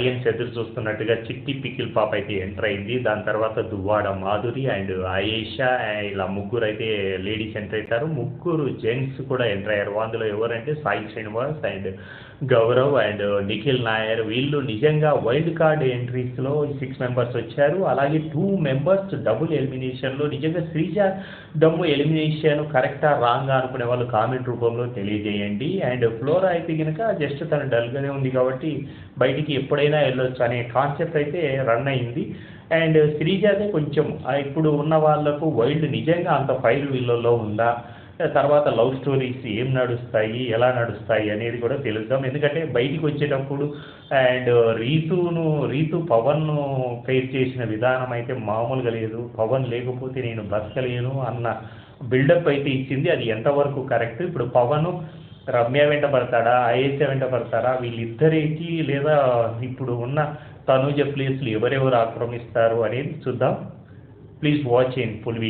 Audience ఎదురు చూస్తున్నట్టుగా చిట్టి పికిల్ పాప అయితే ఎంటర్ అయింది. దాని తర్వాత దువ్వాడ మాధురి అండ్ ఆయేషా ఇలా ముగ్గురు అయితే లేడీస్ ఎంటర్ అవుతారు. ముగ్గురు జెంట్స్ కూడా ఎంటర్ అయ్యారు. అందులో ఎవరంటే సాయి శ్రీనివాస్ అండ్ గౌరవ్ అండ్ నిఖిల్ నాయర్. వీళ్ళు నిజంగా వైల్డ్ కార్డ్ ఎంట్రీస్లో సిక్స్ మెంబర్స్ వచ్చారు. అలాగే టూ మెంబర్స్ డబుల్ ఎలిమినేషన్లో నిజంగా శ్రీజ డబ్బు ఎలిమినేషన్ కరెక్టా రాంగా అనుకునే వాళ్ళు కామెంట్ రూపంలో తెలియజేయండి. అండ్ ఫ్లోరా అయితే కనుక జస్ట్ తను డల్గానే ఉంది కాబట్టి బయటికి ఎప్పుడైనా వెళ్ళొచ్చు అనే కాన్సెప్ట్ అయితే రన్ అయింది. అండ్ శ్రీజ కొంచెం ఇప్పుడు ఉన్న వాళ్ళకు వైల్డ్ నిజంగా అంత ఫైల్ వీళ్ళలో ఉందా? తర్వాత లవ్ స్టోరీస్ ఏం నడుస్తాయి ఎలా నడుస్తాయి అనేది కూడా తెలుద్దాం. ఎందుకంటే బయటికి వచ్చేటప్పుడు అండ్ రీతును రీతు పవన్ను ఫేస్ చేసిన విధానం అయితే మామూలుగా లేదు. పవన్ లేకపోతే నేను బతకలేను అన్న బిల్డప్ అయితే ఇచ్చింది. అది ఎంతవరకు కరెక్ట్ ఇప్పుడు పవన్ రమ్య వెంట పడతాడా ఐఎస్ఏ వెంట పడతారా? వీళ్ళిద్దరికి లేదా ఇప్పుడు ఉన్న తనూజ ప్లేస్లు ఎవరెవరు ఆక్రమిస్తారు అనేది చూద్దాం. Please watch in full week